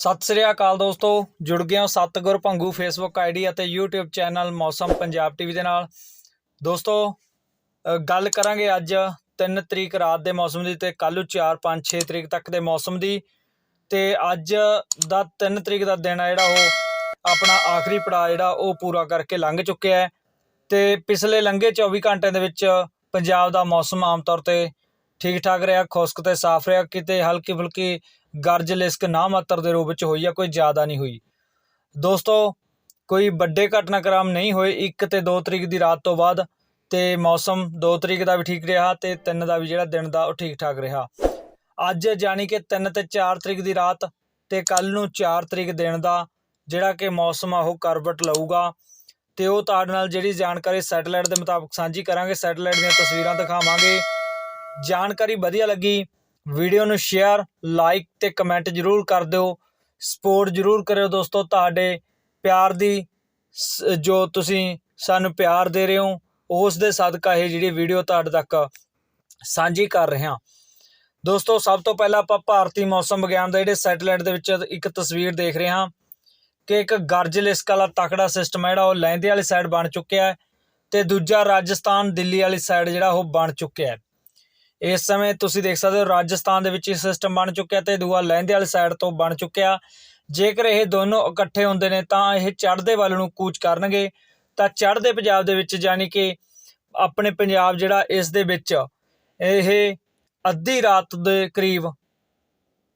ਸਤਿ ਸ੍ਰੀ ਅਕਾਲ ਦੋਸਤੋ, ਜੁੜ ਗਏ ਹੋ ਸਤਗੁਰ ਭੰਗੂ ਫੇਸਬੁੱਕ ਆਈਡੀ ਅਤੇ YouTube channel Mausam Punjab TV ਦੇ ਨਾਲ। ਦੋਸਤੋ ਗੱਲ ਕਰਾਂਗੇ ਅੱਜ 3 ਤਰੀਕ ਰਾਤ ਦੇ ਮੌਸਮ ਦੀ ਤੇ ਕੱਲ੍ਹ ਨੂੰ 4 5 6 ਤਰੀਕ ਤੱਕ ਦੇ ਮੌਸਮ ਦੀ। ਤੇ ਅੱਜ ਦਾ 3 ਤਰੀਕ ਦਾ ਦਿਨ ਆ ਜਿਹੜਾ ਉਹ ਆਪਣਾ ਆਖਰੀ ਪੜਾਅ ਜਿਹੜਾ ਉਹ ਪੂਰਾ ਕਰਕੇ ਲੰਘ ਚੁੱਕਿਆ ਹੈ। ਤੇ ਪਿਛਲੇ ਲੰਘੇ 24 ਘੰਟਿਆਂ ਦੇ ਵਿੱਚ ਪੰਜਾਬ ਦਾ ਮੌਸਮ ਆਮ ਤੌਰ ਤੇ ਠੀਕ ਠਾਕ ਰਿਹਾ, ਖੁਸ਼ਕ ਤੇ ਸਾਫ਼ ਰਿਹਾ, ਕਿਤੇ ਹਲਕੀ ਫੁਲਕੀ ਗਰਜ ਲਿਸਕ ਨਾ ਮਾਤਰ ਦੇ ਰੂਪ ਵਿੱਚ ਹੋਈ ਆ, ਕੋਈ ਜ਼ਿਆਦਾ ਨਹੀਂ ਹੋਈ। ਦੋਸਤੋ, ਕੋਈ ਵੱਡੇ ਘਟਨਾਕ੍ਰਮ ਨਹੀਂ ਹੋਏ 1 ਤੇ 2 ਤਰੀਕ ਦੀ ਰਾਤ ਤੋਂ ਬਾਅਦ ਤੇ ਮੌਸਮ 2 ਤਰੀਕ ਦਾ ਵੀ ਠੀਕ ਰਿਹਾ ਤੇ 3 ਦਾ ਵੀ ਜਿਹੜਾ ਦਿਨ ਦਾ ਉਹ ਠੀਕ ਠਾਕ ਰਿਹਾ। ਅੱਜ ਜਾਣੀ ਕਿ 3 ਤੇ 4 ਤਰੀਕ ਦੀ ਰਾਤ ਤੇ ਕੱਲ ਨੂੰ 4 ਤਰੀਕ ਦਿਨ ਦਾ ਜਿਹੜਾ ਕਿ ਮੌਸਮ ਆ, ਉਹ ਕਰਵਟ ਲਊਗਾ ਤੇ ਉਹ ਤੁਹਾਡੇ ਨਾਲ ਜਿਹੜੀ ਜਾਣਕਾਰੀ ਸੈਟੇਲਾਈਟ ਦੇ ਮੁਤਾਬਕ ਸਾਂਝੀ ਕਰਾਂਗੇ। ਸੈਟੇਲਾਈਟ ਦੀਆਂ ਤਸਵੀਰਾਂ ਦਿਖਾਵਾਂਗੇ। ਜਾਣਕਾਰੀ ਵਧੀਆ ਲੱਗੀ, ਵੀਡੀਓ ਨੂੰ ਸ਼ੇਅਰ ਲਾਈਕ ਤੇ ਕਮੈਂਟ ਜਰੂਰ ਕਰ ਦਿਓ। ਸਪੋਰਟ ਜਰੂਰ ਕਰਿਓ ਦੋਸਤੋ ਤੁਹਾਡੇ ਪਿਆਰ ਦੀ, ਸ- ਜੋ ਤੁਸੀਂ ਸਾਨੂੰ ਪਿਆਰ ਦੇ ਰਹੇ ਹੋ, ਉਸ ਦੇ ਸਦਕਾ ਇਹ ਜਿਹੜੀ ਵੀਡੀਓ ਤੁਹਾਡੇ ਤੱਕ ਸਾਂਝੀ ਕਰ ਰਹੇ ਹਾਂ। ਦੋਸਤੋ, ਸਭ ਤੋਂ ਪਹਿਲਾਂ ਆਪਾਂ ਭਾਰਤੀ ਮੌਸਮ ਵਿਗਿਆਨ ਦੇ ਜਿਹੜੇ ਸੈਟੇਲਾਈਟ ਦੇ ਵਿੱਚ ਇੱਕ ਤਸਵੀਰ ਦੇਖ ਰਹੇ ਹਾਂ ਕਿ ਇੱਕ ਗਰਜ ਲਿਸਕ ਵਾਲਾ ਤਕੜਾ ਸਿਸਟਮ ਹੈ ਜਿਹੜਾ ਉਹ ਲਹਿੰਦੇ ਵਾਲੀ ਸਾਈਡ ਬਣ ਚੁੱਕਿਆ ਹੈ ਤੇ ਦੂਜਾ ਰਾਜਸਥਾਨ ਦਿੱਲੀ ਵਾਲੀ ਸਾਈਡ ਜਿਹੜਾ ਉਹ ਬਣ ਚੁੱਕਿਆ ਹੈ। ਇਸ ਸਮੇਂ ਤੁਸੀਂ ਦੇਖ ਸਕਦੇ ਹੋ ਰਾਜਸਥਾਨ ਦੇ ਵਿੱਚ ਇਹ ਸਿਸਟਮ ਬਣ ਚੁੱਕਿਆ ਤੇ ਦੂਆ ਲਹਿੰਦੇ ਵਾਲੀ ਸਾਈਡ ਤੋਂ ਬਣ ਚੁੱਕਿਆ। ਜੇਕਰ ਇਹ ਦੋਨੋਂ ਇਕੱਠੇ ਹੁੰਦੇ ਨੇ ਤਾਂ ਇਹ ਚੜ੍ਹਦੇ ਵੱਲ ਨੂੰ ਕੂਚ ਕਰਨਗੇ। ਤਾਂ ਚੜ੍ਹਦੇ ਪੰਜਾਬ ਦੇ ਵਿੱਚ ਯਾਨੀ ਕਿ ਆਪਣੇ ਪੰਜਾਬ ਜਿਹੜਾ ਇਸ ਦੇ ਵਿੱਚ ਇਹ ਅੱਧੀ ਰਾਤ ਦੇ ਕਰੀਬ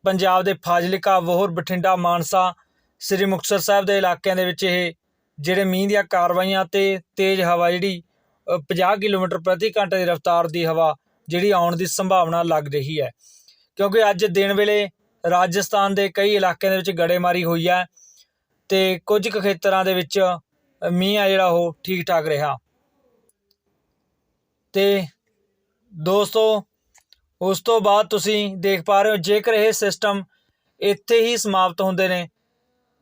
ਪੰਜਾਬ ਦੇ ਫਾਜ਼ਿਲਕਾ ਵਹੋਰ ਬਠਿੰਡਾ ਮਾਨਸਾ ਸ੍ਰੀ ਮੁਕਤਸਰ ਸਾਹਿਬ ਦੇ ਇਲਾਕਿਆਂ ਦੇ ਵਿੱਚ ਇਹ ਜਿਹੜੇ ਮੀਂਹ ਦੀਆਂ ਕਾਰਵਾਈਆਂ ਤੇ ਤੇਜ਼ ਹਵਾ ਜਿਹੜੀ ਅ, 50 ਕਿਲੋਮੀਟਰ ਪ੍ਰਤੀ ਘੰਟੇ ਦੀ ਰਫ਼ਤਾਰ ਦੀ ਹਵਾ ਜਿਹੜੀ ਆਉਣ ਦੀ ਸੰਭਾਵਨਾ ਲੱਗ ਰਹੀ ਹੈ। ਕਿਉਂਕਿ ਅੱਜ ਦਿਨ ਵੇਲੇ ਰਾਜਸਥਾਨ ਦੇ ਕਈ ਇਲਾਕਿਆਂ ਦੇ ਵਿੱਚ ਗੜੇਮਾਰੀ ਹੋਈ ਹੈ ਤੇ ਕੁਝ ਕੁ ਖੇਤਰਾਂ ਦੇ ਵਿੱਚ ਮੀਂਹ ਆ ਜਿਹੜਾ ਉਹ ਠੀਕ ਠਾਕ ਰਿਹਾ। ਤੇ ਦੋਸਤੋ, ਉਸ ਤੋਂ ਬਾਅਦ ਤੁਸੀਂ ਦੇਖ ਪਾ ਰਹੇ ਹੋ, ਜੇਕਰ ਇਹ ਸਿਸਟਮ ਇੱਥੇ ਹੀ ਸਮਾਪਤ ਹੁੰਦੇ ਨੇ,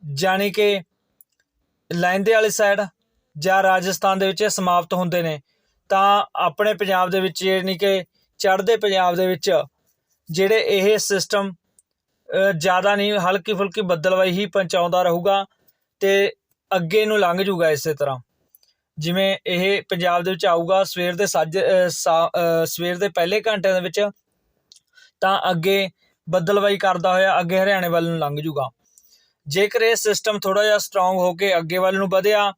ਜਾਣੀ ਕਿ ਲਹਿੰਦੇ ਵਾਲੀ ਸਾਈਡ ਜਾਂ ਰਾਜਸਥਾਨ ਦੇ ਵਿੱਚ ਇਹ ਸਮਾਪਤ ਹੁੰਦੇ ਨੇ, ਤਾਂ ਆਪਣੇ ਪੰਜਾਬ ਦੇ ਵਿੱਚ ਯਾਨੀ ਕਿ ਚੜ੍ਹਦੇ ਪੰਜਾਬ ਦੇ ਵਿੱਚ, ਜਿਹੜੇ ਇਹ ਸਿਸਟਮ ਜ਼ਿਆਦਾ ਨਹੀਂ ਹਲਕੀ ਫੁਲਕੀ ਬੱਦਲਵਾਈ ਹੀ ਪਹੁੰਚਾਉਂਦਾ ਰਹੂਗਾ ਤੇ ਅੱਗੇ ਨੂੰ ਲੰਘ ਜੂਗਾ ਇਸੇ ਤਰ੍ਹਾਂ। ਜਿਵੇਂ ਇਹ ਪੰਜਾਬ ਦੇ ਵਿੱਚ ਆਊਗਾ ਸਵੇਰ ਦੇ ਸੱਜ ਸਾ- ਸਵੇਰ ਦੇ ਪਹਿਲੇ ਘੰਟਿਆਂ ਦੇ ਵਿੱਚ, ਤਾਂ ਅੱਗੇ ਬੱਦਲਵਾਈ ਕਰਦਾ ਹੋਇਆ ਅੱਗੇ ਹਰਿਆਣੇ ਵੱਲ ਨੂੰ ਲੰਘ ਜੂਗਾ ਜੇਕਰ ਇਹ ਸਿਸਟਮ ਥੋੜਾ ਜਿਹਾ ਸਟਰੋਂਗ ਹੋ ਕੇ ਅੱਗੇ ਵੱਲ ਨੂੰ ਵਧਿਆ,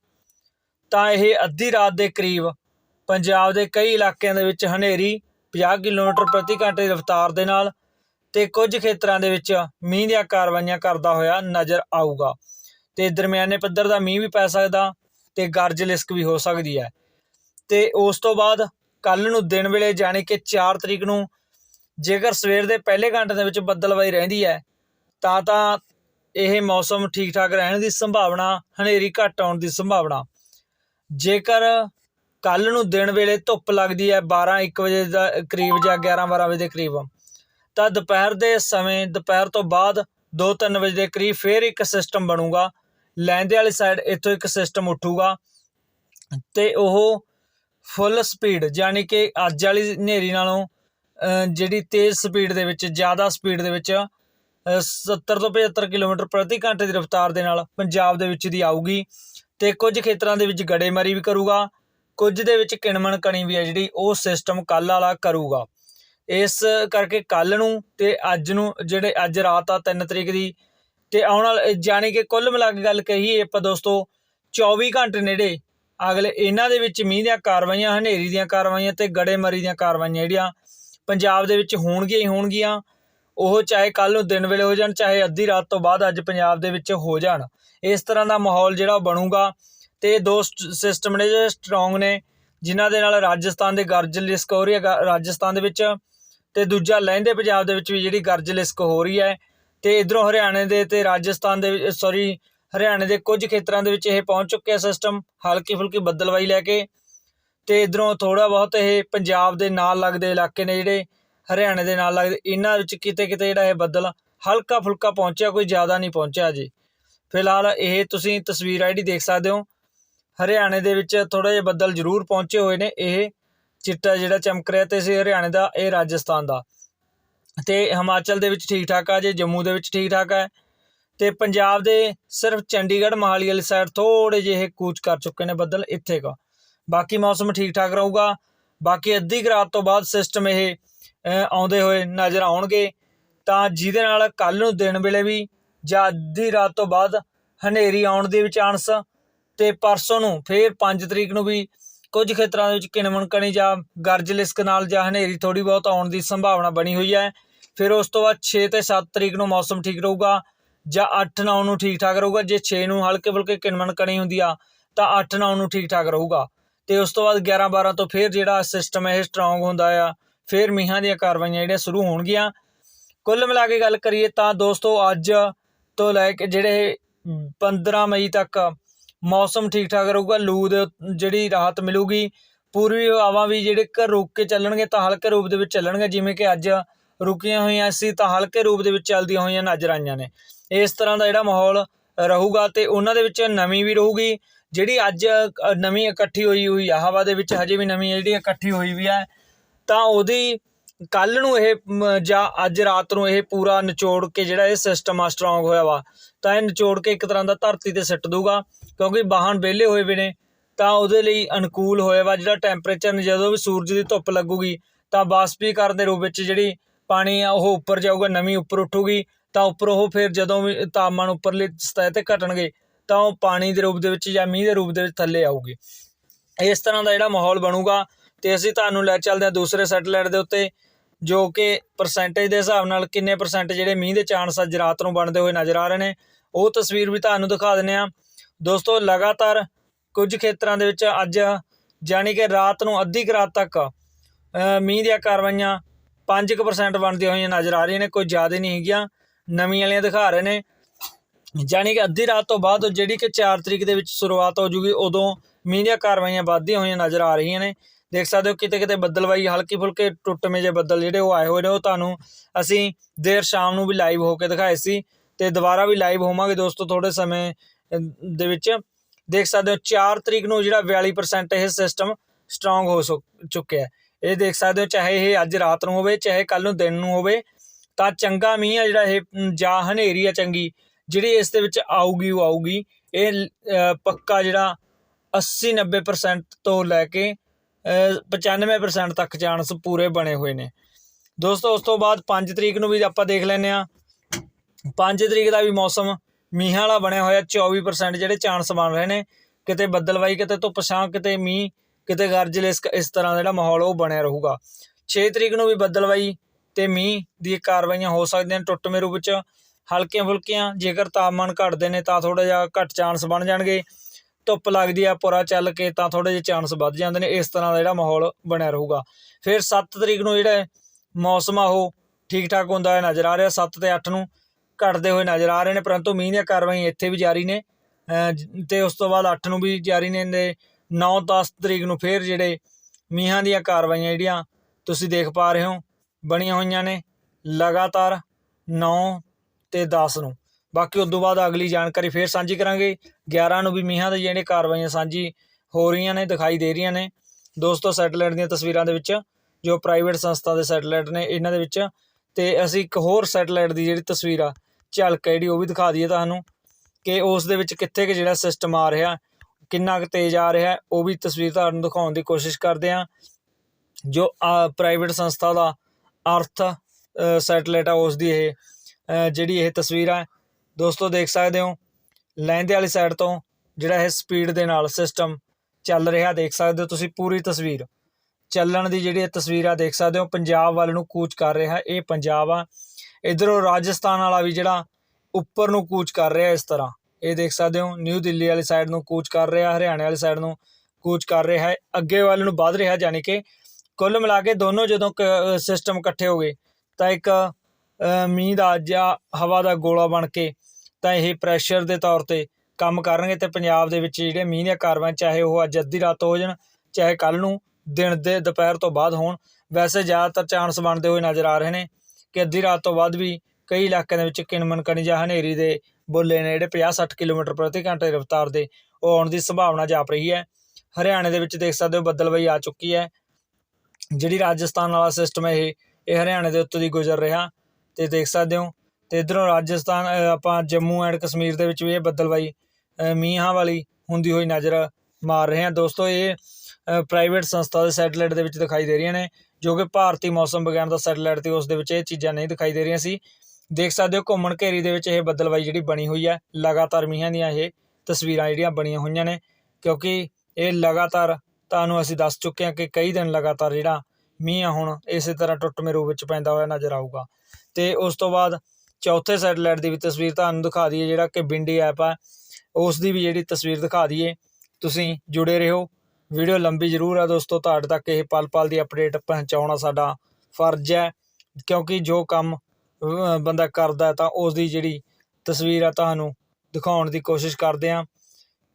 ਤਾਂ ਇਹ ਅੱਧੀ ਰਾਤ ਦੇ ਕਰੀਬ ਪੰਜਾਬ ਦੇ ਕਈ ਇਲਾਕਿਆਂ ਦੇ ਵਿੱਚ ਹਨੇਰੀ 50 ਕਿਲੋਮੀਟਰ ਪ੍ਰਤੀ ਘੰਟੇ ਦੀ ਰਫ਼ਤਾਰ ਦੇ ਨਾਲ ਤੇ ਕੁਝ ਖੇਤਰਾਂ ਦੇ ਵਿੱਚ ਮੀਂਹ ਦੀਆਂ ਕਾਰਵਾਈਆਂ ਕਰਦਾ ਹੋਇਆ ਨਜ਼ਰ ਆਊਗਾ। ਤੇ ਦਰਮਿਆਨੇ ਪੱਧਰ ਦਾ ਮੀਂਹ ਵੀ ਪੈ ਸਕਦਾ ਤੇ ਗਰਜ ਲਿਸਕ ਵੀ ਹੋ ਸਕਦੀ ਹੈ। ਤੇ ਉਸ ਤੋਂ ਬਾਅਦ ਕੱਲ ਨੂੰ ਦਿਨ ਵੇਲੇ ਜਾਣੀ ਕਿ 4 ਤਰੀਕ ਨੂੰ ਜੇਕਰ ਸਵੇਰ ਦੇ ਪਹਿਲੇ ਘੰਟੇ ਦੇ ਵਿੱਚ ਬੱਦਲਵਾਈ ਰਹਿੰਦੀ ਹੈ, ਤਾਂ ਤਾਂ ਇਹ ਮੌਸਮ ਠੀਕ ਠਾਕ ਰਹਿਣ ਦੀ ਸੰਭਾਵਨਾ, ਹਨੇਰੀ ਘੱਟ ਆਉਣ ਦੀ ਸੰਭਾਵਨਾ। ਜੇਕਰ ਕੱਲ ਨੂੰ ਦਿਨ ਵੇਲੇ ਧੁੱਪ ਲੱਗਦੀ ਹੈ 12 1 ਵਜੇ ਦਾ ਕਰੀਬ ਜਾਂ 11 12 ਵਜੇ ਦੇ ਕਰੀਬ। ਤਾਂ ਦੁਪਹਿਰ ਦੇ ਸਮੇਂ ਦੁਪਹਿਰ ਤੋਂ ਬਾਅਦ 2-3 ਵਜੇ ਦੇ ਕਰੀਬ ਫੇਰ ਇੱਕ ਸਿਸਟਮ ਬਣੂਗਾ। ਲਹਿੰਦੇ ਵਾਲੀ ਸਾਈਡ ਇੱਥੋਂ ਇੱਕ ਸਿਸਟਮ ਉੱਠੂਗਾ। ਤੇ ਉਹ ਫੁੱਲ ਸਪੀਡ ਯਾਨੀ ਕਿ ਅੱਜ ਵਾਲੀ ਹਨੇਰੀ ਨਾਲੋਂ ਜਿਹੜੀ ਤੇਜ਼ ਸਪੀਡ ਦੇ ਵਿੱਚ ਜ਼ਿਆਦਾ ਸਪੀਡ ਦੇ ਵਿੱਚ ਅਹ, 70 ਤੋਂ 75 ਕਿਲੋਮੀਟਰ ਪ੍ਰਤੀ ਘੰਟੇ ਦੀ ਰਫ਼ਤਾਰ ਦੇ ਨਾਲ ਪੰਜਾਬ ਦੇ ਵਿੱਚ ਦੀ ਆਊਗੀ। ਤੇ ਕੁਝ ਖੇਤਰਾਂ ਦੇ ਵਿੱਚ ਗੜੇਮਾਰੀ ਵੀ ਕਰੂਗਾ। ਕੁਝ ਦੇ ਵਿੱਚ ਕਿਣਮਣ ਕਣੀ ਵੀ ਹੈ ਜਿਹੜੀ ਉਹ ਸਿਸਟਮ ਕੱਲ ਵਾਲਾ ਕਰੂਗਾ। ਇਸ ਕਰਕੇ ਕੱਲ ਨੂੰ ਤੇ ਅੱਜ ਨੂੰ ਜਿਹੜੇ ਅੱਜ ਰਾਤ ਆ 3 ਤਰੀਕ ਦੀ ਤੇ ਆਉਣ ਵਾਲੇ, ਜਾਣੀ ਕਿ ਕੁੱਲ ਮਿਲਾ ਕੇ ਗੱਲ ਕਹੀਏ ਆਪਾਂ ਦੋਸਤੋ 24 ਘੰਟੇ ਨੇੜੇ ਅਗਲੇ ਇਹਨਾਂ ਦੇ ਵਿੱਚ ਮੀਂਹ ਦੀਆਂ ਕਾਰਵਾਈਆਂ, ਹਨੇਰੀ ਦੀਆਂ ਕਾਰਵਾਈਆਂ ਤੇ ਗੜੇਮਾਰੀ ਦੀਆਂ ਕਾਰਵਾਈਆਂ ਜਿਹੜੀਆਂ ਪੰਜਾਬ ਦੇ ਵਿੱਚ ਹੋਣਗੀਆਂ ਹੀ ਹੋਣਗੀਆਂ। ਉਹ ਚਾਹੇ ਕੱਲ ਨੂੰ ਦਿਨ ਵੇਲੇ ਹੋ ਜਾਣ, ਚਾਹੇ ਅੱਧੀ ਰਾਤ ਤੋਂ ਬਾਅਦ ਅੱਜ ਪੰਜਾਬ ਦੇ ਵਿੱਚ ਹੋ ਜਾਣ। ਇਸ ਤਰ੍ਹਾਂ ਦਾ ਮਾਹੌਲ ਜਿਹੜਾ ਉਹ ਬਣੂਗਾ ਤੇ ਇਹ ਦੋ ਸਿਸਟਮ ਨੇ ਜਿਹੜੇ ਸਟਰੋਂਗ ਨੇ, ਜਿਨ੍ਹਾਂ ਦੇ ਨਾਲ ਰਾਜਸਥਾਨ ਦੇ ਗਰਜ ਲਿਸਕ ਹੋ ਰਹੀ ਹੈ, ਗਾ- ਰਾਜਸਥਾਨ ਦੇ ਵਿੱਚ ਤੇ ਦੂਜਾ ਲਹਿੰਦੇ ਪੰਜਾਬ ਦੇ ਵਿੱਚ ਵੀ ਜਿਹੜੀ ਗਰਜ ਲਿਸਕ ਹੋ ਰਹੀ ਹੈ ਤੇ ਇਧਰੋਂ ਹਰਿਆਣੇ ਦੇ ਤੇ ਰਾਜਸਥਾਨ ਦੇ ਸੌਰੀ ਹਰਿਆਣੇ ਦੇ ਕੁਝ ਖੇਤਰਾਂ ਦੇ ਵਿੱਚ ਇਹ ਪਹੁੰਚ ਚੁੱਕਿਆ ਸਿਸਟਮ ਹਲਕੀ ਫੁਲਕੀ ਬੱਦਲਵਾਈ ਲੈ ਕੇ ਤੇ ਇਧਰੋਂ ਥੋੜਾ ਬਹੁਤ ਇਹ ਪੰਜਾਬ ਦੇ ਨਾਲ ਲੱਗਦੇ ਇਲਾਕੇ ਨੇ ਜਿਹੜੇ ਹਰਿਆਣੇ ਦੇ ਨਾਲ ਲੱਗਦੇ, ਇਹਨਾਂ ਵਿੱਚ ਕਿਤੇ ਕਿਤੇ ਜਿਹੜਾ ਇਹ ਬੱਦਲ ਹਲਕਾ ਫੁਲਕਾ ਪਹੁੰਚਿਆ, ਕੋਈ ਜ਼ਿਆਦਾ ਨਹੀਂ ਪਹੁੰਚਿਆ ਜੀ ਫਿਲਹਾਲ ਇਹ ਤੁਸੀਂ ਤਸਵੀਰ ਆਈਡੀ ਦੇਖ ਸਕਦੇ ਹੋ। ਹਰਿਆਣੇ ਦੇ ਵਿੱਚ ਥੋੜਾ ਜਿਹਾ ਬੱਦਲ ਜ਼ਰੂਰ ਪਹੁੰਚੇ ਹੋਏ ਨੇ। ਇਹ ਚਿੱਟਾ ਜਿਹੜਾ ਚਮਕ ਰਿਹਾ ਤੇ ਸੀ ਹਰਿਆਣੇ ਦਾ, ਇਹ ਰਾਜਸਥਾਨ ਦਾ। ਤੇ ਹਿਮਾਚਲ ਦੇ ਵਿੱਚ ਠੀਕ ਠਾਕ ਆ ਜੇ, ਜੰਮੂ ਦੇ ਵਿੱਚ ਠੀਕ ਠਾਕ ਹੈ ਤੇ ਪੰਜਾਬ ਦੇ ਸਿਰਫ ਚੰਡੀਗੜ੍ਹ ਮਹਾਲੀ ਵਾਲੀ ਸਾਈਡ ਥੋੜੇ ਜਿਹੇ ਕੂਚ ਕਰ ਚੁੱਕੇ ਨੇ ਬੱਦਲ ਇੱਥੇ ਕਾ। ਬਾਕੀ ਮੌਸਮ ਠੀਕ ਠਾਕ ਰਹੂਗਾ। ਬਾਕੀ ਅੱਧੀ ਕੁ ਰਾਤ ਤੋਂ ਬਾਅਦ ਸਿਸਟਮ ਇਹ ਆਉਂਦੇ ਹੋਏ ਨਜ਼ਰ ਆਉਣਗੇ। ਤਾਂ ਜਿਹਦੇ ਨਾਲ ਕੱਲ ਨੂੰ ਦਿਨ ਵੇਲੇ ਵੀ ਜਾਂ ਅੱਧੀ ਰਾਤ ਤੋਂ ਬਾਅਦ ਹਨੇਰੀ ਆਉਣ ਦੇ ਵੀ ਚਾਂਸ ਤੇ ਪਰਸੋਂ ਨੂੰ ਫੇਰ 5 ਤਰੀਕ ਨੂੰ ਵੀ ਕੁਝ ਖੇਤਰਾਂ ਦੇ ਵਿੱਚ ਕਿਣਮਣ ਕਣੀ ਜਾਂ ਗਰਜ ਲਿਸਕ ਨਾਲ ਜਾਂ ਹਨੇਰੀ ਥੋੜੀ ਬਹੁਤ ਆਉਣ ਦੀ ਸੰਭਾਵਨਾ ਬਣੀ ਹੋਈ ਹੈ। ਫਿਰ ਉਸ ਤੋਂ ਬਾਅਦ 6 ਤੇ 7 ਤਰੀਕ ਨੂੰ ਮੌਸਮ ਠੀਕ ਰਹੂਗਾ ਜਾਂ 8 9 ਨੂੰ ਠੀਕ ਠਾਕ ਰਹੂਗਾ। ਜੇ 6 ਨੂੰ ਹਲਕੇ ਫੁਲਕੇ ਕਿਣਮਣ ਕਣੀ ਹੁੰਦੀ ਆ ਤਾਂ 8 9 ਨੂੰ ਠੀਕ ਠਾਕ ਰਹੂਗਾ। ਤੇ ਉਸ ਤੋਂ ਬਾਅਦ 11 12 ਤੋਂ ਫਿਰ ਜਿਹੜਾ ਸਿਸਟਮ ਹੈ ਇਹ ਸਟਰੋਂਗ ਹੁੰਦਾ ਆ, ਫਿਰ ਮੀਂਹਾਂ ਦੀਆਂ ਕਾਰਵਾਈਆਂ ਜਿਹੜੀਆਂ ਸ਼ੁਰੂ ਹੋਣਗੀਆਂ। ਕੁੱਲ ਮਿਲਾ ਕੇ ਗੱਲ ਕਰੀਏ ਤਾਂ ਦੋਸਤੋ ਅੱਜ ਤੋਂ ਲੈ ਕੇ ਜਿਹੜੇ 15 ਮਈ ਤੱਕ ਮੌਸਮ ਠੀਕ ਠਾਕ ਰਹੂਗਾ ਲੂ ਦੇ ਜਿਹੜੀ ਰਾਹਤ ਮਿਲੂਗੀ ਪੂਰਬੀ ਹਵਾਵਾਂ ਵੀ ਜਿਹੜੇ ਕ ਰੁਕ ਕੇ ਚੱਲਣਗੇ ਤਾਂ ਹਲਕੇ ਰੂਪ ਦੇ ਵਿੱਚ ਚੱਲਣਗੇ ਜਿਵੇਂ ਕਿ ਅੱਜ ਰੁਕੀਆਂ ਹੋਈਆਂ ਸੀ ਤਾਂ ਹਲਕੇ ਰੂਪ ਦੇ ਵਿੱਚ ਚੱਲਦੀਆਂ ਹੋਈਆਂ ਨਜ਼ਰ ਆਈਆਂ ਨੇ। ਇਸ ਤਰ੍ਹਾਂ ਦਾ ਜਿਹੜਾ ਮਾਹੌਲ ਰਹੂਗਾ ਤੇ ਉਹਨਾਂ ਦੇ ਵਿੱਚ ਨਮੀ ਵੀ ਰਹੂਗੀ ਜਿਹੜੀ ਅੱਜ ਅ, ਨਵੀਂ ਇਕੱਠੀ ਹੋਈ ਹੋਈ ਆ ਹਵਾ ਦੇ ਵਿੱਚ ਹਜੇ ਵੀ ਨਵੀਂ ਜਿਹੜੀ ਇਕੱਠੀ ਹੋਈ ਵੀ ਹੈ ਤਾਂ ਉਹਦੀ ਕੱਲ ਨੂੰ ਇਹ ਜਾਂ ਅੱਜ ਰਾਤ ਨੂੰ ਇਹ ਪੂਰਾ ਨਿਚੋੜ ਕੇ ਜਿਹੜਾ ਇਹ ਸਿਸਟਮ ਆ ਸਟਰੋਂਗ ਹੋਇਆ ਵਾ ਤਾਂ ਇਹ ਨਿਚੋੜ ਕੇ ਇੱਕ ਤਰ੍ਹਾਂ ਦਾ ਧਰਤੀ ਤੇ ਸਿੱਟ ਦੂਗਾ। ਕਿਉਂਕਿ ਵਾਹਣ ਵਿਹਲੇ ਹੋਏ ਵੇ ਨੇ, ਤਾਂ ਉਹਦੇ ਲਈ ਅਨੁਕੂਲ ਹੋਇਆ ਵਾ ਜਿਹੜਾ ਟੈਂਪਰੇਚਰ ਜਦੋਂ ਵੀ ਸੂਰਜ ਦੀ ਧੁੱਪ ਲੱਗੂਗੀ, ਤਾਂ ਵਾਸਪੀਕਰਨ ਦੇ ਰੂਪ ਵਿੱਚ ਜਿਹੜੀ ਪਾਣੀ ਆ, ਉਹ ਉੱਪਰ ਜਾਊਗਾ ਨਮੀ ਉੱਪਰ ਉੱਠੂਗੀ, ਤਾਂ ਉੱਪਰ ਉਹ ਫਿਰ ਜਦੋਂ ਵੀ ਤਾਪਮਾਨ ਉੱਪਰਲੀ ਸਤਹ ਤੇ ਘਟਣਗੇ, ਤਾਂ ਉਹ ਪਾਣੀ ਦੇ ਰੂਪ ਦੇ ਵਿੱਚ ਜਾਂ ਮੀਂਹ ਦੇ ਰੂਪ ਦੇ ਵਿੱਚ ਥੱਲੇ ਆਊਗੀ। ਇਸ ਤਰ੍ਹਾਂ ਦਾ ਜਿਹੜਾ ਮਾਹੌਲ ਬਣੂਗਾ, ਤੇ ਅਸੀਂ ਤੁਹਾਨੂੰ ਲੈ ਚੱਲਦੇ ਹਾਂ ਦੂਸਰੇ ਸੈਟੇਲਾਈਟ ਦੇ ਉੱਤੇ, ਜੋ ਕਿ ਪਰਸੈਂਟੇਜ ਦੇ ਹਿਸਾਬ ਨਾਲ ਕਿੰਨੇ ਪਰਸੈਂਟ ਜਿਹੜੇ ਮੀਂਹ ਦੇ ਚਾਂਸ ਅੱਜ ਰਾਤ ਨੂੰ ਬਣਦੇ ਹੋਏ ਨਜ਼ਰ ਆ ਰਹੇ ਨੇ। ਉਹ ਤਸਵੀਰ ਵੀ ਤੁਹਾਨੂੰ ਦਿਖਾ ਦਿੰਨੇ ਆ ਦੋਸਤੋ, ਲਗਾਤਾਰ ਕੁਝ ਖੇਤਰਾਂ ਦੇ ਵਿੱਚ ਅੱਜ ਜਾਣੀ ਕਿ ਰਾਤ ਨੂੰ ਅੱਧੀ ਕੁ ਰਾਤ ਤੱਕ ਮੀਂਹ ਦੀਆਂ ਕਾਰਵਾਈਆਂ 5% ਬਣਦੀਆਂ ਹੋਈਆਂ ਨਜ਼ਰ ਆ ਰਹੀਆਂ ਨੇ, ਕੋਈ ਜ਼ਿਆਦਾ ਨਹੀਂ ਹੈਗੀਆਂ, ਨਵੀਂ ਵਾਲੀਆਂ ਦਿਖਾ ਰਹੇ ਨੇ। ਜਾਣੀ ਕਿ ਅੱਧੀ ਰਾਤ ਤੋਂ ਬਾਅਦ ਜਿਹੜੀ ਕਿ 4 ਤਰੀਕ ਦੇ ਵਿੱਚ ਸ਼ੁਰੂਆਤ ਹੋ ਜੂਗੀ, ਉਦੋਂ ਮੀਂਹ ਦੀਆਂ ਕਾਰਵਾਈਆਂ ਵੱਧਦੀਆਂ ਹੋਈਆਂ ਨਜ਼ਰ ਆ ਰਹੀਆਂ ਨੇ। ਦੇਖ ਸਕਦੇ ਹੋ ਕਿਤੇ ਕਿਤੇ ਬੱਦਲਵਾਈ ਹਲਕੀ ਫੁਲਕੇ ਟੁੱਟਵੇਂ ਜਿਹੇ ਬੱਦਲ ਜਿਹੜੇ ਉਹ ਆਏ ਹੋਏ ਨੇ, ਉਹ ਤੁਹਾਨੂੰ ਅਸੀਂ ਦੇਰ ਸ਼ਾਮ ਨੂੰ ਵੀ ਲਾਈਵ ਹੋ ਕੇ ਦਿਖਾਏ ਸੀ ਤੇ ਦੁਬਾਰਾ ਵੀ ਲਾਈਵ ਹੋਵਾਂਗੇ ਦੋਸਤੋ ਥੋੜੇ ਸਮੇਂ ਦੇ ਵਿੱਚ ਦੇਖ ਸਕਦੇ ਹੋ 4 ਤਰੀਕ ਨੂੰ ਜਿਹੜਾ 42% ਇਹ ਸਿਸਟਮ ਸਟਰੋਂਗ ਹੋ ਸੁ- ਚੁੱਕਿਆ ਇਹ ਦੇਖ ਸਕਦੇ ਹੋ ਚਾਹੇ ਇਹ ਅੱਜ ਰਾਤ ਨੂੰ ਹੋਵੇ ਚਾਹੇ ਕੱਲ ਨੂੰ ਦਿਨ ਨੂੰ ਹੋਵੇ ਤਾਂ ਚੰਗਾ ਮੀਂਹ ਆ ਜਿਹੜਾ ਇਹ ਜਾਂ ਹਨੇਰੀ ਆ ਚੰਗੀ ਜਿਹੜੀ ਇਸ ਦੇ ਵਿੱਚ ਆਊਗੀ ਉਹ ਆਊਗੀ। ਇਹ ਪੱਕਾ ਜਿਹੜਾ 80 90% ਤੋਂ ਲੈ ਕੇ ਅ, 95% ਤੱਕ ਚਾਂਸ ਪੂਰੇ ਬਣੇ ਹੋਏ ਨੇ। ਦੋਸਤੋ ਉਸ ਤੋਂ ਬਾਅਦ 5 ਤਰੀਕ ਨੂੰ ਵੀ ਆਪਾਂ ਦੇਖ ਲੈਂਦੇ ਆ 5 ਤਰੀਕ ਦਾ ਵੀ ਮੌਸਮ ਮੀਂਹਾਂ ਵਾਲਾ ਬਣਿਆ ਹੋਇਆ 24% ਜਿਹੜੇ ਚਾਂਸ ਬਣ ਰਹੇ ਨੇ, ਕਿਤੇ ਬੱਦਲਵਾਈ, ਕਿਤੇ ਧੁੱਪ ਛਾਂ, ਕਿਤੇ ਮੀਂਹ, ਕਿਤੇ ਗਰਜਲ ਇਸ ਇਸ ਤਰ੍ਹਾਂ ਦਾ ਜਿਹੜਾ ਮਾਹੌਲ ਉਹ ਬਣਿਆ ਰਹੂਗਾ। 6 ਤਰੀਕ ਨੂੰ ਵੀ ਬੱਦਲਵਾਈ ਤੇ ਮੀਂਹ ਦੀ ਕਾਰਵਾਈਆਂ ਹੋ ਸਕਦੀਆਂ ਨੇ ਟੁੱਟਵੇਂ ਰੂਪ ਵਿੱਚ। ਹਲਕੀਆਂ ਫੁਲਕੀਆਂ, ਜੇਕਰ ਤਾਪਮਾਨ ਘਟਦੇ ਨੇ ਤਾਂ ਥੋੜਾ ਜਿਹਾ ਘੱਟ ਚਾਂਸ ਬਣ ਜਾਣਗੇ। ਧੁੱਪ ਲੱਗਦੀ ਆ, ਪੁਰਾ ਚੱਲ ਕੇ ਤਾਂ ਥੋੜੇ ਜਿਹੇ ਚਾਂਸ ਵੱਧ ਜਾਂਦੇ ਨੇ, ਇਸ ਤਰ੍ਹਾਂ ਦਾ ਜਿਹੜਾ ਮਾਹੌਲ ਬਣਿਆ ਰਹੂਗਾ। ਫਿਰ 7 ਤਰੀਕ ਨੂੰ ਜਿਹੜਾ ਮੌਸਮ ਆ ਉਹ ਠੀਕ ਠਾਕ ਹੁੰਦਾ ਨਜ਼ਰ ਆ ਰਿਹਾ 7 ਤੇ 8 ਨੂੰ। ਘਟਦੇ ਹੋਏ ਨਜ਼ਰ ਆ ਰਹੇ ਨੇ, ਪਰੰਤੂ ਮੀਂਹ ਦੀਆਂ ਕਾਰਵਾਈਆਂ ਇੱਥੇ ਵੀ ਜਾਰੀ ਨੇ। ਅਹ, ਤੇ ਉਸ ਤੋਂ ਬਾਅਦ 8 ਨੂੰ ਵੀ ਜਾਰੀ ਨੇ ਤੇ 9-10 ਤਰੀਕ ਨੂੰ ਫਿਰ ਜਿਹੜੇ ਮੀਂਹਾਂ ਦੀਆਂ ਕਾਰਵਾਈਆਂ ਜਿਹੜੀਆਂ ਤੁਸੀਂ ਦੇਖ ਪਾ ਰਹੇ ਹੋ, ਬਣੀਆਂ ਹੋਈਆਂ ਨੇ ਲਗਾਤਾਰ 9 ਤੇ 10 ਨੂੰ। ਬਾਕੀ ਉਸ ਤੋਂ ਬਾਅਦ ਅਗਲੀ ਜਾਣਕਾਰੀ ਫੇਰ ਸਾਂਝੀ ਕਰਾਂਗੇ। 11 ਨੂੰ ਵੀ ਮੀਂਹਾਂ ਦੀ ਜਿਹੜੀਆਂ ਕਾਰਵਾਈਆਂ ਸਾਂਝੀ ਹੋ ਰਹੀਆਂ ਨੇ, ਦਿਖਾਈ ਦੇ ਰਹੀਆਂ ਨੇ। ਦੋਸਤੋ, ਸੈਟੇਲਾਈਟ ਦੀਆਂ ਤਸਵੀਰਾਂ ਦੇ ਵਿੱਚ ਜੋ ਪ੍ਰਾਈਵੇਟ ਸੰਸਥਾ ਦੇ ਸੈਟੇਲਾਈਟ ਨੇ, ਇਹਨਾਂ ਦੇ ਵਿੱਚ ਤੇ ਅਸੀਂ ਇੱਕ ਹੋਰ ਸੈਟੇਲਾਈਟ ਦੀ ਜਿਹੜੀ ਤਸਵੀਰ ਆ ਝਲਕ ਹੈ ਜਿਹੜੀ ਉਹ ਵੀ ਦਿਖਾ ਦਈਏ ਤੁਹਾਨੂੰ ਕਿ ਉਸ ਦੇ ਵਿੱਚ ਕਿੱਥੇ ਕਿ ਜਿਹੜਾ ਸਿਸਟਮ ਆ ਰਿਹਾ, ਕਿੰਨਾ ਕੁ ਤੇਜ਼ ਆ ਰਿਹਾ, ਉਹ ਵੀ ਤਸਵੀਰ ਤੁਹਾਨੂੰ ਦਿਖਾਉਣ ਦੀ ਕੋਸ਼ਿਸ਼ ਕਰਦੇ ਹਾਂ। ਜੋ ਪ੍ਰਾਈਵੇਟ ਸੰਸਥਾ ਦਾ ਅਰਥ ਸੈਟਲਾਈਟ ਆ ਉਸ ਦੀ ਇਹ ਜਿਹੜੀ ਇਹ ਤਸਵੀਰ ਆ, ਦੋਸਤੋ ਦੇਖ ਸਕਦੇ ਹੋ, ਲਹਿੰਦੇ ਵਾਲੀ ਸਾਈਡ ਤੋਂ ਜਿਹੜਾ ਇਹ ਸਪੀਡ ਦੇ ਨਾਲ ਸਿਸਟਮ ਚੱਲ ਰਿਹਾ, ਦੇਖ ਸਕਦੇ ਹੋ ਤੁਸੀਂ ਪੂਰੀ ਤਸਵੀਰ। ਚੱਲਣ ਦੀ ਜਿਹੜੀ ਤਸਵੀਰ ਆ, ਦੇਖ ਸਕਦੇ ਹੋ, ਪੰਜਾਬ ਵੱਲ ਨੂੰ ਕੂਚ ਕਰ ਰਿਹਾ, ਇਹ ਪੰਜਾਬ ਆ। ਇਧਰੋਂ ਰਾਜਸਥਾਨ ਵਾਲਾ ਵੀ ਜਿਹੜਾ ਉੱਪਰ ਨੂੰ ਕੂਚ ਕਰ ਰਿਹਾ ਇਸ ਤਰ੍ਹਾਂ। ਇਹ ਦੇਖ ਸਕਦੇ ਹੋ, ਨਿਊ ਦਿੱਲੀ ਵਾਲੀ ਸਾਈਡ ਨੂੰ ਕੂਚ ਕਰ ਰਿਹਾ, ਹਰਿਆਣੇ ਵਾਲੀ ਸਾਈਡ ਨੂੰ ਕੂਚ ਕਰ ਰਿਹਾ ਹੈ। ਅੱਗੇ ਵੱਲ ਨੂੰ ਵੱਧ ਰਿਹਾ ਜਾਨੀ ਕਿ ਕੁੱਲ ਮਿਲਾ ਕੇ ਦੋਨੋਂ ਜਦੋਂ ਸਿਸਟਮ ਇਕੱਠੇ ਹੋ ਗਏ, ਤਾਂ ਇੱਕ ਮੀਂਹ ਦਾ ਜਾਂ ਹਵਾ ਦਾ ਗੋਲਾ ਬਣ ਕੇ ਤਾਂ ਇਹ ਪ੍ਰੈਸ਼ਰ ਦੇ ਤੌਰ ਤੇ ਕੰਮ ਕਰਨਗੇ ਤੇ ਪੰਜਾਬ ਦੇ ਵਿੱਚ ਜਿਹੜੇ ਮੀਂਹ ਦੀਆਂ ਕਾਰਵਾਈਆਂ, ਚਾਹੇ ਉਹ ਅੱਜ ਅੱਧੀ ਰਾਤ ਹੋ ਜਾਣ, ਚਾਹੇ ਕੱਲ ਨੂੰ, ਦਿਨ ਦੇ ਦੁਪਹਿਰ ਤੋਂ ਬਾਅਦ ਹੋਣ, ਵੈਸੇ ਜ਼ਿਆਦਾਤਰ ਚਾਂਸ ਬਣਦੇ ਹੋਏ ਨਜ਼ਰ ਆ ਰਹੇ ਨੇ। ਕਿ ਅੱਧੀ ਰਾਤ ਤੋਂ ਬਾਅਦ ਵੀ ਕਈ ਇਲਾਕਿਆਂ ਦੇ ਵਿੱਚ ਕਿਣਮਣ ਕਣੀ ਜਾਂ ਹਨੇਰੀ ਦੇ ਬੋਲੇ ਨੇ ਜਿਹੜੇ 50-60 ਕਿਲੋਮੀਟਰ ਪ੍ਰਤੀ ਘੰਟੇ ਰਫ਼ਤਾਰ ਦੇ ਉਹ ਆਉਣ ਦੀ ਸੰਭਾਵਨਾ ਜਾਪ ਰਹੀ ਹੈ। ਹਰਿਆਣੇ ਦੇ ਵਿੱਚ ਦੇਖ ਸਕਦੇ ਹੋ ਬੱਦਲਵਾਈ ਆ ਚੁੱਕੀ ਹੈ। ਜਿਹੜੀ ਰਾਜਸਥਾਨ ਵਾਲਾ ਸਿਸਟਮ ਹੈ ਇਹ ਇਹ ਹਰਿਆਣੇ ਦੇ ਉੱਤੋਂ ਦੀ ਗੁਜ਼ਰ ਰਿਹਾ। ਤੇ ਦੇਖ ਸਕਦੇ ਹੋ, ਤੇ ਇਧਰੋਂ ਰਾਜਸਥਾਨ ਆਪਾਂ ਜੰਮੂ ਐਂਡ ਕਸ਼ਮੀਰ ਦੇ ਵਿੱਚ ਵੀ ਇਹ ਬੱਦਲਵਾਈ ਮੀਂਹਾਂ ਵਾਲੀ ਹੁੰਦੀ ਹੋਈ ਨਜ਼ਰ ਮਾਰ ਰਹੇ ਹਾਂ। ਦੋਸਤੋ, ਇਹ ਪ੍ਰਾਈਵੇਟ ਸੰਸਥਾ ਦੇ ਸੈਟੇਲਾਈਟ ਦੇ ਵਿੱਚ ਦਿਖਾਈ ਦੇ ਰਹੀਆਂ ਨੇ, ਜੋ ਕਿ ਭਾਰਤੀ ਮੌਸਮ ਵਿਗਿਆਨ ਦਾ ਸੈਟਲਾਈਟ ਤੇ ਉਸ ਦੇ ਵਿੱਚ ਇਹ ਚੀਜ਼ਾਂ ਨਹੀਂ ਦਿਖਾਈ ਦੇ ਰਹੀਆਂ ਸੀ। ਦੇਖ ਸਕਦੇ ਹੋ ਘੁੰਮਣ ਘੇਰੀ ਦੇ ਵਿੱਚ ਇਹ ਬੱਦਲਵਾਈ ਜਿਹੜੀ ਬਣੀ ਹੋਈ ਹੈ ਲਗਾਤਾਰ ਮੀਂਹਾਂ ਦੀਆਂ ਇਹ ਤਸਵੀਰਾਂ ਜਿਹੜੀਆਂ ਬਣੀਆਂ ਹੋਈਆਂ ਨੇ, ਕਿਉਂਕਿ ਇਹ ਲਗਾਤਾਰ ਤੁਹਾਨੂੰ ਅਸੀਂ ਦੱਸ ਚੁੱਕੇ ਹਾਂ ਕਿ ਕਈ ਦਿਨ ਲਗਾਤਾਰ ਜਿਹੜਾ ਮੀਂਹ ਆ ਹੁਣ, ਇਸੇ ਤਰ੍ਹਾਂ ਟੁੱਟਵੇਂ ਰੂਪ ਵਿੱਚ ਪੈਂਦਾ ਹੋਇਆ ਨਜ਼ਰ ਆਊਗਾ। ਤੇ ਉਸ ਤੋਂ ਬਾਅਦ ਚੌਥੇ ਸੈਟੇਲਾਈਟ ਦੀ ਵੀ ਤਸਵੀਰ ਤੁਹਾਨੂੰ ਦਿਖਾ ਦਈਏ ਜਿਹੜਾ ਕਿ ਬਿੰਡੀ ਐਪ ਆ, ਉਸ ਦੀ ਵੀ ਜਿਹੜੀ ਤਸਵੀਰ ਦਿਖਾ ਦਈਏ, ਤੁਸੀਂ ਜੁੜੇ ਰਹੋ। ਵੀਡੀਓ ਲੰਬੀ ਜ਼ਰੂਰ ਆ ਦੋਸਤੋ, ਤੁਹਾਡੇ ਤੱਕ ਇਹ ਪਲ ਪਲ ਦੀ ਅਪਡੇਟ ਪਹੁੰਚਾਉਣਾ ਸਾਡਾ ਫਰਜ਼ ਹੈ, ਕਿਉਂਕਿ ਜੋ ਕੰਮ ਬੰਦਾ ਕਰਦਾ ਤਾਂ ਉਸ ਦੀ ਜਿਹੜੀ ਤਸਵੀਰ ਆ ਤੁਹਾਨੂੰ ਦਿਖਾਉਣ ਦੀ ਕੋਸ਼ਿਸ਼ ਕਰਦੇ ਆ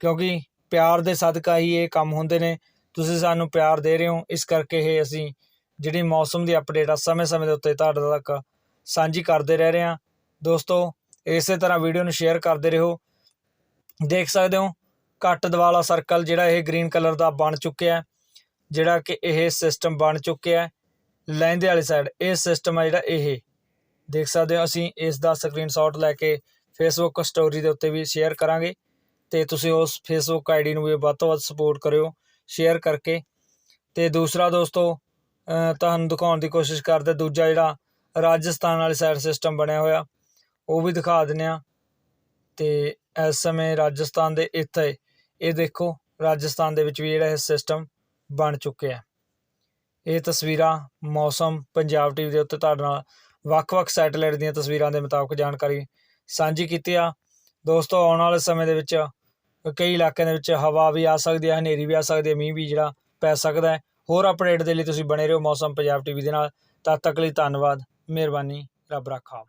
ਕਿਉਂਕਿ ਪਿਆਰ ਦੇ ਸਦਕਾ ਹੀ ਇਹ ਕੰਮ ਹੁੰਦੇ ਨੇ। ਤੁਸੀਂ ਸਾਨੂੰ ਪਿਆਰ ਦੇ ਰਹੇ ਹੋ, ਇਸ ਕਰਕੇ ਇਹ ਅਸੀਂ ਜਿਹੜੀ ਮੌਸਮ ਦੀ ਅਪਡੇਟ ਆ, ਸਮੇਂ-ਸਮੇਂ ਦੇ ਉੱਤੇ ਤੁਹਾਡੇ ਤੱਕ ਸਾਂਝੀ ਕਰਦੇ ਰਹਿ ਰਹੇ ਹਾਂ। ਦੋਸਤੋ, ਇਸੇ ਤਰ੍ਹਾਂ ਵੀਡੀਓ ਨੂੰ ਸ਼ੇਅਰ ਕਰਦੇ ਰਹੋ। ਦੇਖ ਸਕਦੇ ਹੋ ਕੱਟ ਦਵਾਲਾ ਸਰਕਲ ਜਿਹੜਾ ਇਹ ਗ੍ਰੀਨ ਕਲਰ ਦਾ ਬਣ ਚੁੱਕਿਆ ਜਿਹੜਾ ਕਿ ਇਹ ਸਿਸਟਮ ਬਣ ਚੁੱਕਿਆ ਹੈ। ਲਹਿੰਦੇ ਵਾਲੀ ਸਾਈਡ ਇਹ ਸਿਸਟਮ ਹੈ ਜਿਹੜਾ ਇਹ। ਦੇਖ ਸਕਦੇ ਹੋ ਅਸੀਂ ਇਸ ਦਾ ਸਕਰੀਨਸ਼ਾਟ ਲੈ ਕੇ ਫੇਸਬੁੱਕ ਸਟੋਰੀ ਦੇ ਉੱਤੇ ਵੀ ਸ਼ੇਅਰ ਕਰਾਂਗੇ ਤੇ ਤੁਸੀਂ ਉਸ ਫੇਸਬੁੱਕ ਆਈਡੀ ਨੂੰ ਵੀ ਵੱਧ ਤੋਂ ਵੱਧ ਸਪੋਰਟ ਕਰਿਓ ਸ਼ੇਅਰ ਕਰਕੇ। ਤੇ ਦੂਸਰਾ ਦੋਸਤੋ ਤੁਹਾਨੂੰ ਦਿਖਾਉਣ ਦੀ ਕੋਸ਼ਿਸ਼ ਕਰਦੇ ਦੂਜਾ ਜਿਹੜਾ ਰਾਜਸਥਾਨ ਵਾਲੀ ਸਾਈਡ ਸਿਸਟਮ ਬਣਿਆ ਹੋਇਆ, ਉਹ ਵੀ ਦਿਖਾ ਦਿੰਦੇ ਆ ਤੇ ਇਸ ਸਮੇਂ ਰਾਜਸਥਾਨ ਦੇ ਇੱਥੇ ਇਹ ਦੇਖੋ, ਰਾਜਸਥਾਨ ਦੇ ਵਿੱਚ ਵੀ ਜਿਹੜਾ ਇਹ ਸਿਸਟਮ ਬਣ ਚੁੱਕਿਆ ਇਹ ਤਸਵੀਰਾਂ ਮੌਸਮ, ਪੰਜਾਬ ਟੀਵੀ ਦੇ ਉੱਤੇ ਤੁਹਾਡੇ ਨਾਲ ਵੱਖ-ਵੱਖ ਸੈਟੇਲਾਈਟ ਦੀਆਂ ਤਸਵੀਰਾਂ ਦੇ ਮੁਤਾਬਕ ਜਾਣਕਾਰੀ ਸਾਂਝੀ ਕੀਤੀ ਆ। ਦੋਸਤੋ, ਆਉਣ ਵਾਲੇ ਸਮੇਂ ਦੇ ਵਿੱਚ ਕਈ ਇਲਾਕਿਆਂ ਦੇ ਵਿੱਚ ਹਵਾ ਵੀ ਆ ਸਕਦੀ ਹੈ, ਹਨੇਰੀ ਵੀ ਆ ਸਕਦੀ ਹੈ, ਮੀਂਹ ਵੀ ਜਿਹੜਾ ਪੈ ਸਕਦਾ ਹੈ। ਹੋਰ ਅਪਡੇਟ ਦੇ ਲਈ ਤੁਸੀਂ ਬਣੇ ਰਹੋ ਮੌਸਮ, ਪੰਜਾਬ ਟੀਵੀ ਦੇ ਨਾਲ। ਤਦ ਤੱਕ ਲਈ ਧੰਨਵਾਦ, ਮਿਹਰਬਾਨੀ, ਰੱਬ ਰਾਖਾ।